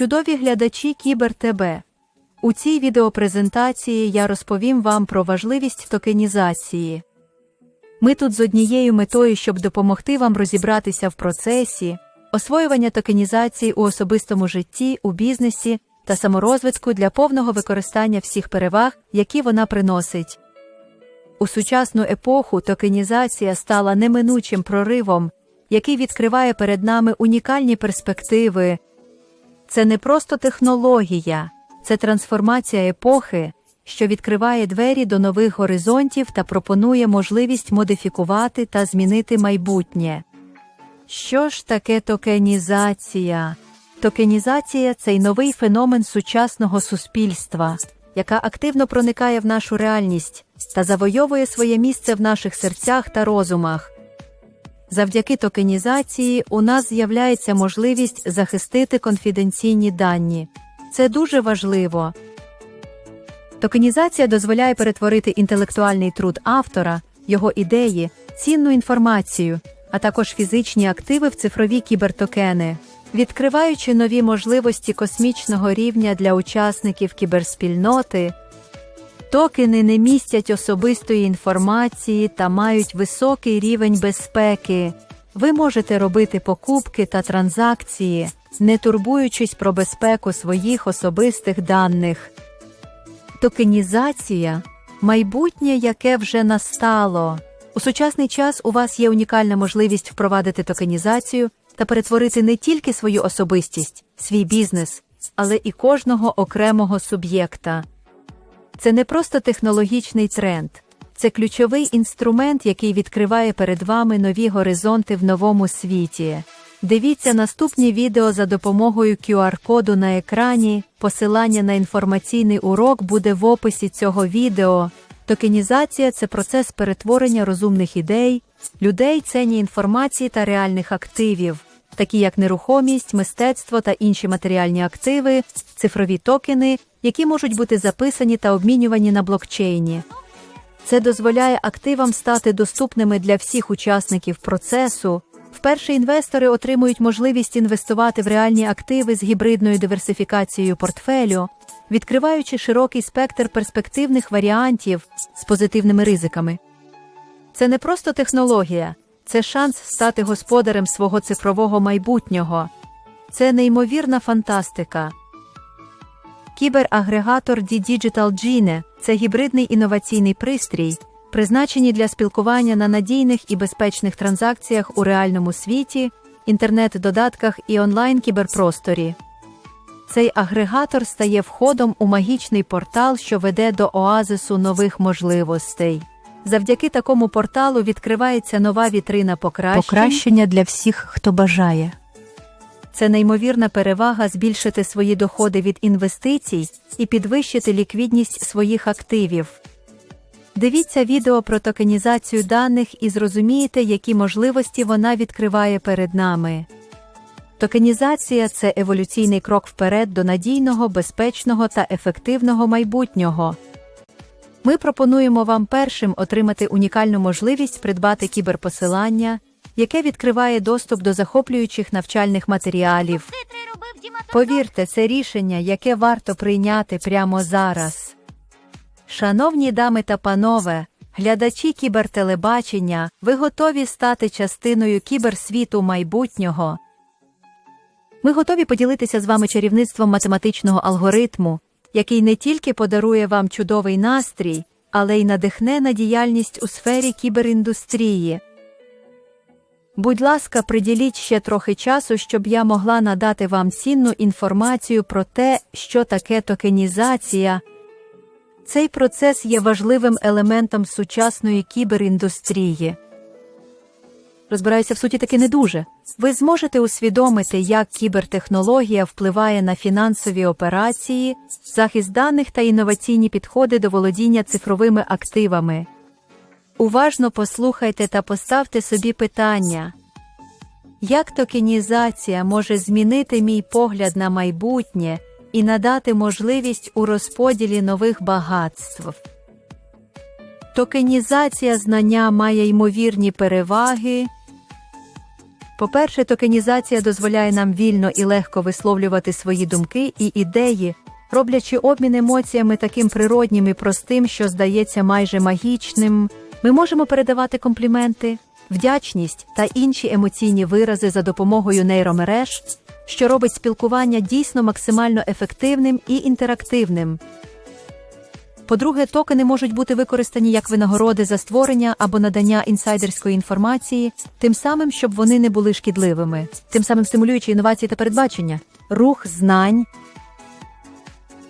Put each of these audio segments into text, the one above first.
Чудові глядачі Кібер. У цій відеопрезентації я розповім вам про важливість токенізації. Ми тут з однією метою, щоб допомогти вам розібратися в процесі, освоювання токенізації у особистому житті, у бізнесі та саморозвитку для повного використання всіх переваг, які вона приносить. У сучасну епоху токенізація стала неминучим проривом, який відкриває перед нами унікальні перспективи. Це не просто технологія, це трансформація епохи, що відкриває двері до нових горизонтів та пропонує можливість модифікувати та змінити майбутнє. Що ж таке токенізація? Токенізація це й новий феномен сучасного суспільства, яка активно проникає в нашу реальність та завойовує своє місце в наших серцях та розумах. Завдяки токенізації у нас з'являється можливість захистити конфіденційні дані. Це дуже важливо. Токенізація дозволяє перетворити інтелектуальний труд автора, його ідеї, цінну інформацію, а також фізичні активи в цифрові кібертокени, відкриваючи нові можливості космічного рівня для учасників кіберспільноти. Токени не містять особистої інформації та мають високий рівень безпеки. Ви можете робити покупки та транзакції, не турбуючись про безпеку своїх особистих даних. Токенізація майбутнє, яке вже настало. У сучасний час у вас є унікальна можливість впровадити токенізацію та перетворити не тільки свою особистість, свій бізнес, але і кожного окремого суб'єкта. Це не просто технологічний тренд, це ключовий інструмент, який відкриває перед вами нові горизонти в новому світі. Дивіться наступні відео за допомогою QR-коду на екрані. Посилання на інформаційний урок буде в описі цього відео. Токенізація це процес перетворення розумних ідей, людей, ценні інформації та реальних активів, такі як нерухомість, мистецтво та інші матеріальні активи, цифрові токени, які можуть бути записані та обмінювані на блокчейні. Це дозволяє активам стати доступними для всіх учасників процесу. Вперше інвестори отримують можливість інвестувати в реальні активи з гібридною диверсифікацією портфелю, відкриваючи широкий спектр перспективних варіантів з позитивними ризиками. Це не просто технологія, це шанс стати господарем свого цифрового майбутнього. Це неймовірна фантастика. Кіберагрегатор D-Digital Gene – це гібридний інноваційний пристрій, призначені для спілкування на надійних і безпечних транзакціях у реальному світі, інтернет-додатках і онлайн-кіберпросторі. Цей агрегатор стає входом у магічний портал, що веде до оазису нових можливостей. Завдяки такому порталу відкривається нова вітрина покращень, Покращення для всіх, хто бажає. Це неймовірна перевага збільшити свої доходи від інвестицій і підвищити ліквідність своїх активів. Дивіться відео про токенізацію даних і зрозумієте, які можливості вона відкриває перед нами. Токенізація це еволюційний крок вперед до надійного, безпечного та ефективного майбутнього. Ми пропонуємо вам першим отримати унікальну можливість придбати кіберпосилання, яке відкриває доступ до захоплюючих навчальних матеріалів. Повірте, це рішення, яке варто прийняти прямо зараз. Шановні дами та панове, глядачі кібертелебачення, ви готові стати частиною кіберсвіту майбутнього. Ми готові поділитися з вами чарівництвом математичного алгоритму, який не тільки подарує вам чудовий настрій, але й надихне на діяльність у сфері кіберіндустрії. Будь ласка, приділіть ще трохи часу, щоб я могла надати вам цінну інформацію про те, що таке токенізація. Цей процес є важливим елементом сучасної кіберіндустрії. Розбираюся в суті таки не дуже. Ви зможете усвідомити, як кібертехнологія впливає на фінансові операції, захист даних та інноваційні підходи до володіння цифровими активами. Уважно послухайте та поставте собі питання. Як токенізація може змінити мій погляд на майбутнє і надати можливість у розподілі нових багатств? Токенізація знання має ймовірні переваги. По-перше, токенізація дозволяє нам вільно і легко висловлювати свої думки і ідеї, роблячи обмін емоціями таким природнім і простим, що здається майже магічним. Ми можемо передавати компліменти, вдячність та інші емоційні вирази за допомогою нейромереж, що робить спілкування дійсно максимально ефективним і інтерактивним. По-друге, токени можуть бути використані як винагороди за створення або надання інсайдерської інформації, тим самим, щоб вони не були шкідливими, тим самим стимулюючи інновації та передбачення, рух знань.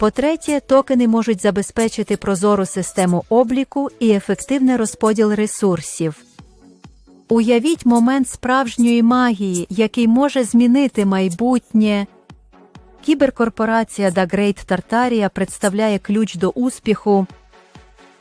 По-третє, токени можуть забезпечити прозору систему обліку і ефективний розподіл ресурсів. Уявіть момент справжньої магії, який може змінити майбутнє. Кіберкорпорація The Great Tartaria представляє ключ до успіху.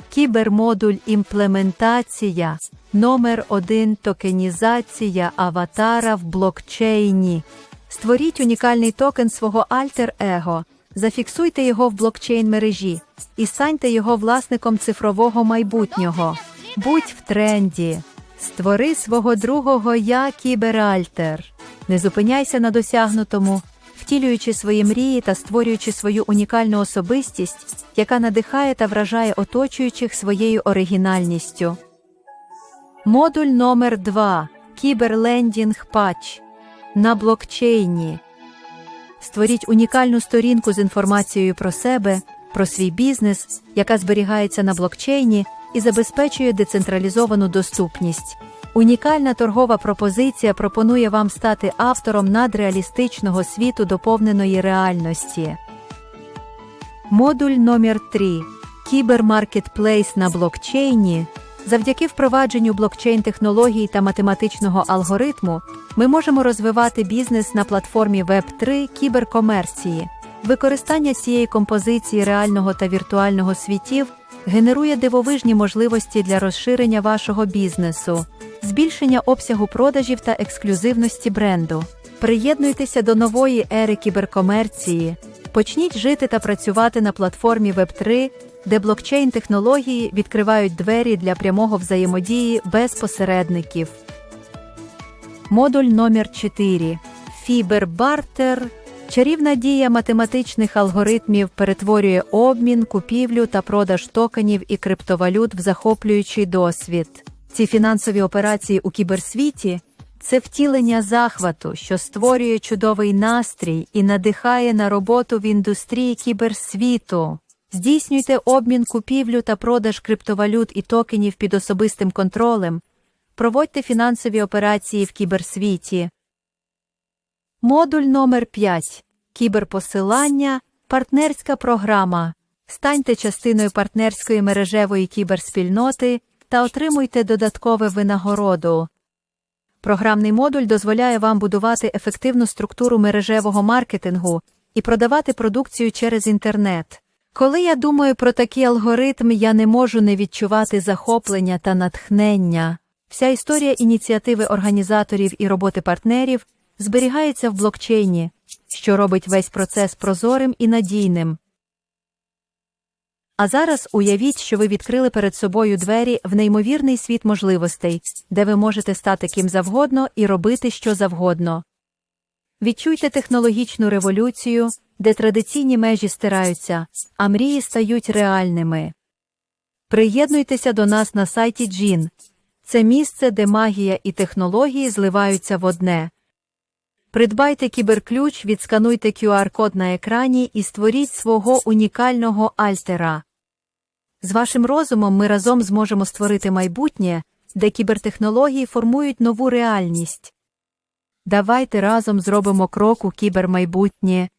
Кібермодуль імплементація номер 1 токенізація аватара в блокчейні. Створіть унікальний токен свого альтер-его, зафіксуйте його в блокчейн мережі і станьте його власником цифрового майбутнього. Будь в тренді. Створи свого другого я кіберальтер. Не зупиняйся на досягнутому, втілюючи свої мрії та створюючи свою унікальну особистість, яка надихає та вражає оточуючих своєю оригінальністю. Модуль номер 2 Кіберлендінг патч на блокчейні. Створіть унікальну сторінку з інформацією про себе, про свій бізнес, яка зберігається на блокчейні і забезпечує децентралізовану доступність. Унікальна торгова пропозиція пропонує вам стати автором надреалістичного світу доповненої реальності. Модуль номер 3 Кібермаркетплейс на блокчейні. Завдяки впровадженню блокчейн-технологій та математичного алгоритму ми можемо розвивати бізнес на платформі Web3 кіберкомерції. Використання цієї композиції реального та віртуального світів генерує дивовижні можливості для розширення вашого бізнесу, збільшення обсягу продажів та ексклюзивності бренду. Приєднуйтеся до нової ери кіберкомерції. Почніть жити та працювати на платформі Web3, де блокчейн-технології відкривають двері для прямого взаємодії без посередників. Модуль номер 4 Фібербартер. Чарівна дія математичних алгоритмів перетворює обмін, купівлю та продаж токенів і криптовалют в захоплюючий досвід. Ці фінансові операції у кіберсвіті це втілення захвату, що створює чудовий настрій і надихає на роботу в індустрії кіберсвіту. Здійснюйте обмін купівлю та продаж криптовалют і токенів під особистим контролем. Проводьте фінансові операції в кіберсвіті. Модуль номер 5 Кіберпосилання. Партнерська програма. Станьте частиною партнерської мережевої кіберспільноти та отримуйте додаткове винагороду. Програмний модуль дозволяє вам будувати ефективну структуру мережевого маркетингу і продавати продукцію через інтернет. Коли я думаю про такий алгоритм, я не можу не відчувати захоплення та натхнення. Вся історія ініціативи організаторів і роботи партнерів зберігається в блокчейні, що робить весь процес прозорим і надійним. А зараз уявіть, що ви відкрили перед собою двері в неймовірний світ можливостей, де ви можете стати ким завгодно і робити що завгодно. Відчуйте технологічну революцію, де традиційні межі стираються, а мрії стають реальними. Приєднуйтеся до нас на сайті Джін. Це місце, де магія і технології зливаються в одне. Придбайте кіберключ, відскануйте QR-код на екрані і створіть свого унікального альтера. З вашим розумом ми разом зможемо створити майбутнє, де кібертехнології формують нову реальність. Давайте разом зробимо крок у кібермайбутнє.